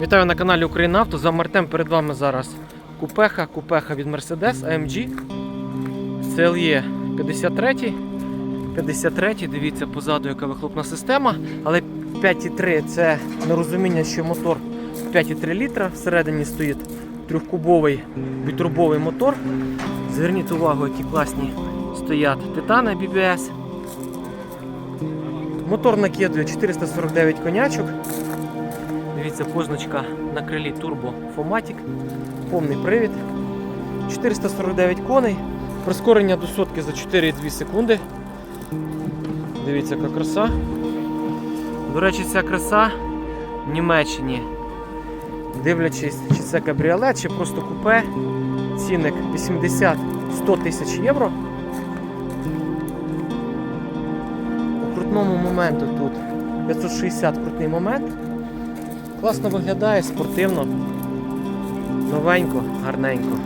Вітаю на каналі Українавто. За Мартем перед вами зараз купеха, купеха від Mercedes AMG. CLE 53. 53, дивіться позаду, яка вихлопна система. Але 5,3 це нерозуміння, що мотор 5,3 літра. Всередині стоїть трьохкубовий бітурбовий мотор. Зверніть увагу, які класні стоять титани BBS. Мотор накидує 449 конячок. Дивіться, позначка на крилі Turbo Fomatic. Повний привід. 449 коней. Прискорення до сотки за 4,2 секунди. Дивіться, яка краса. До речі, ця краса в Німеччині. Дивлячись, чи це кабріолет, чи просто купе. Цінник 80-100 тисяч євро. По крутному моменту тут 560 крутний момент. Класно виглядає, спортивно, новенько, гарненько.